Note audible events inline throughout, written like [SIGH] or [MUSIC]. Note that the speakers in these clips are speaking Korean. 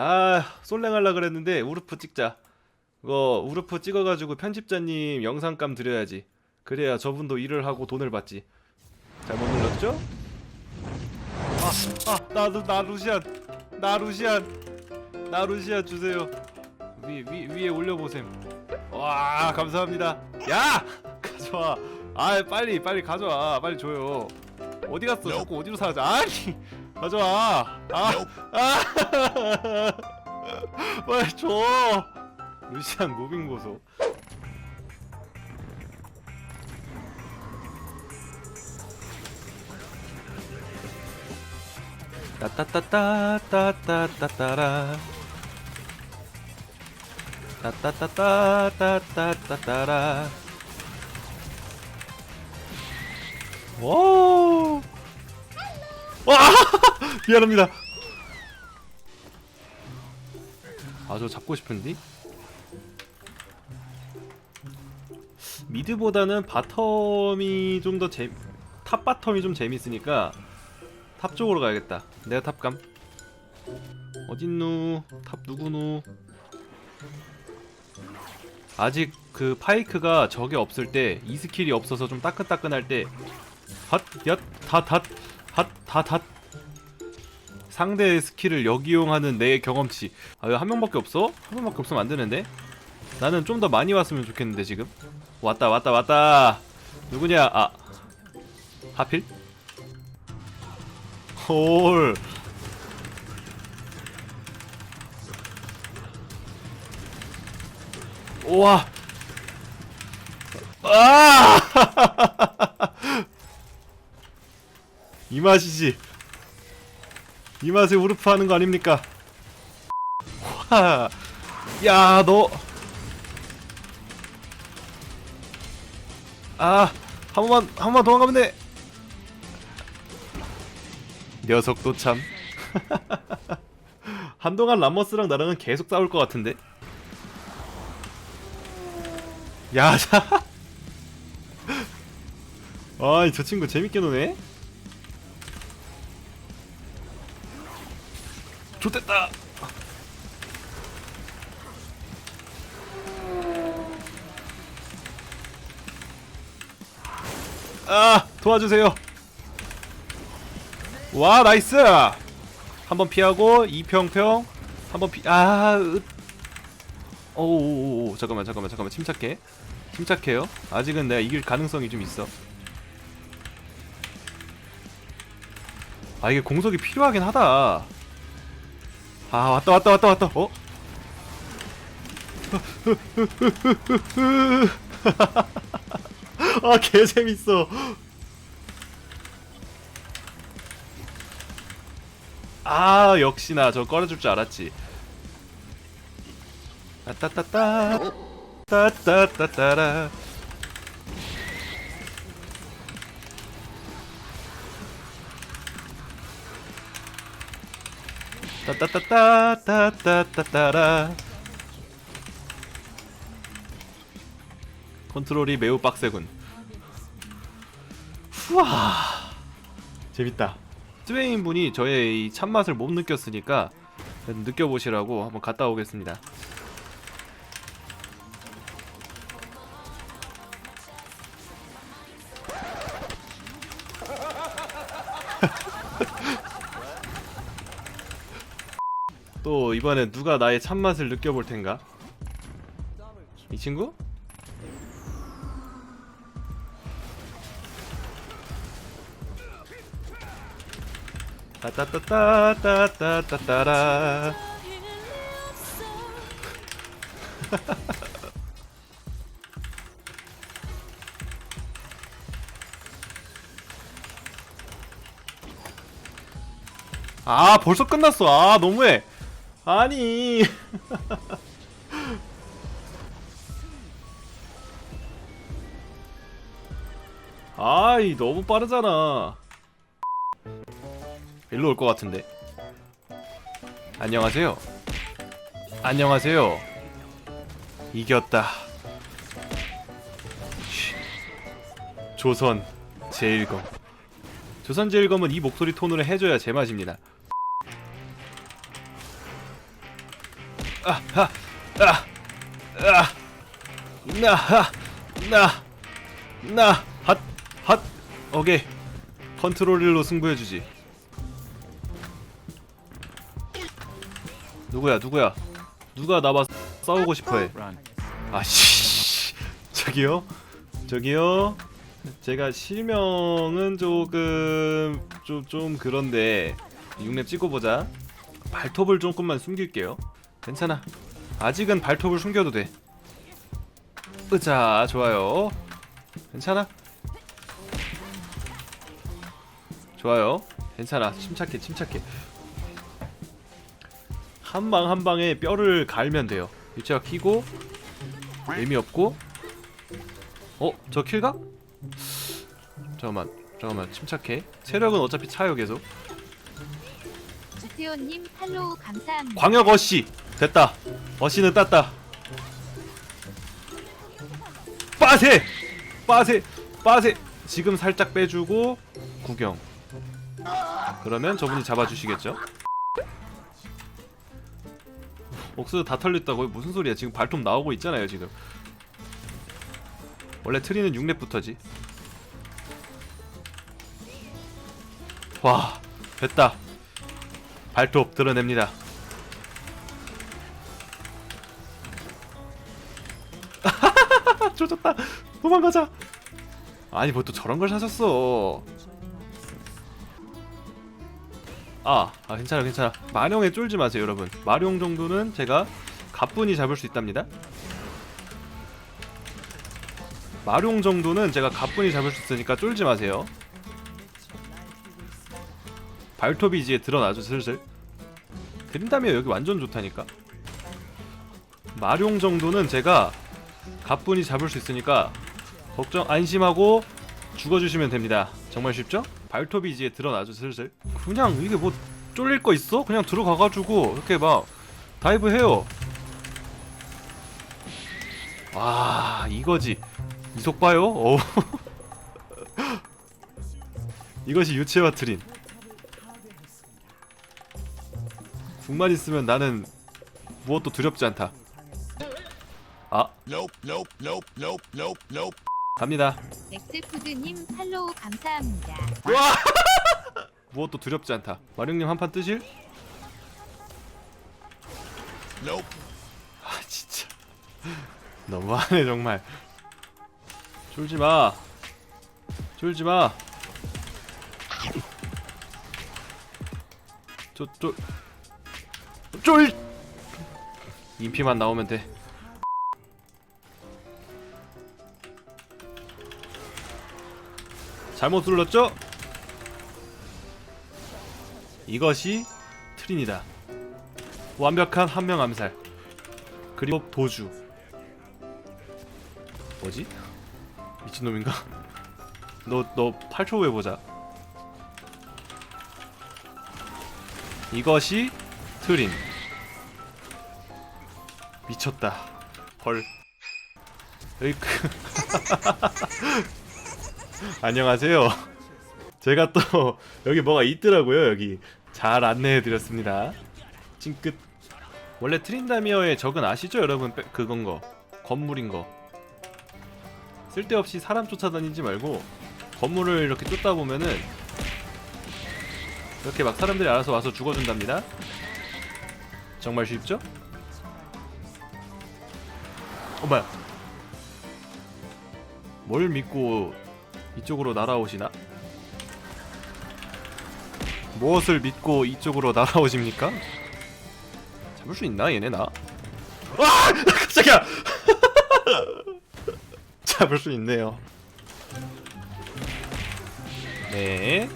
아 솔랭 할라 그랬는데 우르프 찍자. 그거 우르프 찍어가지고 편집자님 영상감 드려야지. 그래야 저분도 일을 하고 돈을 받지. 잘못 눌렀죠? 아, 아 나도 나 루시안 나 루시안 나 루시안 주세요. 위, 위, 위에 올려보셈. 와 감사합니다. 야 가져와. 아 빨리 빨리 가져와. 빨리 줘요. 어디 갔어? 자꾸 어디로 사자 아니 가져와. 아, 아. [LAUGHS] 빨리 줘. 루시안 무빙 보소. 따따따따따따따따라. 따따따따따따따따라. 와 와! 미안합니다. 아, 저 잡고 싶은데? 미드보다는 바텀이 좀 더 재, 탑 바텀이 좀 재밌으니까 탑 쪽으로 가야겠다. 내가 탑감. 어딨누? 탑 누구누? 아직 그 파이크가 적에 없을 때 이 스킬이 없어서 좀 따끈따끈할 때 핫, 얏, 닷, 닷, 핫, 닷, 닷 상대의 스킬을 역이용하는 내 경험치 아, 왜한 명밖에 없어? 한 명밖에 없으면 안 되는데? 나는 좀 더 많이 왔으면 좋겠는데 지금 왔다 왔다 왔다 누구냐 아 하필? 홀 우와 아! [LAUGHS] 이 맛이지. 이 맛에 우르프 하는 거 아닙니까? 와, 야, 너. 아, 한 번만, 한 번만 도망가면 돼. 녀석도 참. [LAUGHS] 한동안 람머스랑 나랑은 계속 싸울 것 같은데. 야, 자. [LAUGHS] 아, 저 친구 재밌게 노네. 좋됐다. 아 도와주세요. 와 나이스. 한번 피하고 이평평 한번 피. 아. 으... 오오오 잠깐만 잠깐만 잠깐만 침착해. 침착해요. 아직은 내가 이길 가능성이 좀 있어. 아 이게 공속이 필요하긴 하다. 아 왔다 왔다 왔다 왔다. 어? [LAUGHS] 아 개재밌어. 아 역시나 저 꺼내줄 줄 알았지. 따따따따 따따따따라 따따따따따따따라 컨트롤이 매우 빡세군 후아 재밌다 스웨인 분이 저의 이 참맛을 못 느꼈으니까 느껴보시라고 한번 갔다 오겠습니다 또 이번엔 누가 나의 참맛을 느껴볼 텐가? 이 친구? 따따따따따따따따라 [LAUGHS] 아 벌써 끝났어 아 너무해 아니. [LAUGHS] 아이 너무 빠르잖아. 일로 올 것 같은데. 안녕하세요. 안녕하세요. 이겼다. 쉬. 조선 제일검. 조선 제일검은 이 목소리 톤으로 해줘야 제맛입니다 아하 아, 아, 나하 나나핫핫 오케이. 컨트롤 1로 승부해주지. 누구야 누구야? 누가 나와 싸우고 싶어해? 아씨. 저기요? 저기요? 제가 실명은 조금 좀, 좀 그런데 6렙 찍어보자. 발톱을 조금만 숨길게요 괜찮아. 아직은 발톱을 숨겨도 돼. 으자 좋아요. 괜찮아? 좋아요. 괜찮아. 침착해 침착해. 한 방 한 방에 뼈를 갈면 돼요. 유체가 키고 의미 없고. 어? 저 킬각? 잠깐만 잠깐만. 침착해. 체력은 어차피 차요 계속. 주태호님 팔로우 감사합니다. 광역 어시 됐다. 어시는 땄다. 빠세! 빠세! 빠세! 지금 살짝 빼주고 구경. 그러면 저분이 잡아주시겠죠? 옥수수 다 털렸다고요? 무슨 소리야? 지금 발톱 나오고 있잖아요 지금. 원래 트리는 6렙부터지. 와 됐다. 발톱 드러냅니다 조졌다. 도망가자. 아니 뭐 또 저런 걸 사셨어. 아, 아 괜찮아 괜찮아. 마룡에 쫄지 마세요 여러분. 마룡 정도는 제가 가뿐히 잡을 수 있답니다. 마룡 정도는 제가 가뿐히 잡을 수 있으니까 쫄지 마세요. 발톱이 이제 드러나죠 슬슬. 그린다며 여기 완전 좋다니까. 마룡 정도는 제가 가뿐히 잡을 수 있으니까 걱정 안심하고 죽어주시면 됩니다. 정말 쉽죠? 발톱이 이제 드러나죠 슬슬. 그냥 이게 뭐 쫄릴 거 있어? 그냥 들어가가지고 이렇게 막 다이브 해요. 와 이거지. 이속 봐요. 어. [LAUGHS] 이것이 유체와 트린. 궁만 있으면 나는 무엇도 두렵지 않다. 아 Nope, nope, nope, nope, nope, nope. 갑니다. 엑스푸드님 팔로우 감사합니다. 와! 무엇도 두렵지 않다. 마룡님 한 판 뜨실? Nope. 아 진짜 너무하네 정말. 쫄지 마. 쫄지 마. 쫄쫄 쫄. 인피만 나오면 돼. 잘못 눌렀죠? 이것이 트린이다. 완벽한 한 명 암살. 그리고 도주. 뭐지? 미친놈인가? [LAUGHS] 너, 너 8초 후에 보자. 이것이 트린. 미쳤다. 헐. 으이크. [LAUGHS] [LAUGHS] 안녕하세요. 제가 또 여기 뭐가 있더라고요. 여기 잘 안내해 드렸습니다. 찡끗. 원래 트린다미어의 적은 아시죠, 여러분? 빼- 그건 거 건물인 거. 쓸데없이 사람 쫓아다니지 말고 건물을 이렇게 쫓다 보면은 이렇게 막 사람들이 알아서 와서 죽어준답니다. 정말 쉽죠? 어머야. 뭘 믿고 이쪽으로 날아오시나? 무엇을 믿고 이쪽으로 날아오십니까? 잡을 수 있나 얘네 나? 아! [LAUGHS] 깜짝이야! [LAUGHS] 잡을 수 있네요. 네.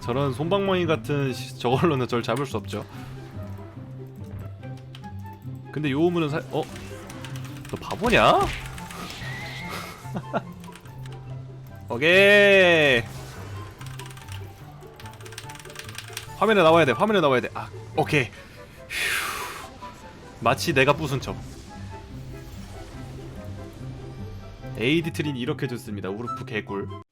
저런 손방망이 같은 시- 저걸로는 절 잡을 수 없죠. 근데 요 우물은 사... 어? 너 바보냐? [LAUGHS] 오케이. 화면에 나와야 돼. 화면에 나와야 돼. 아, 오케이. 휴. 마치 내가 부순 척. 에이디 트린 이렇게 좋습니다. 우르프 개꿀.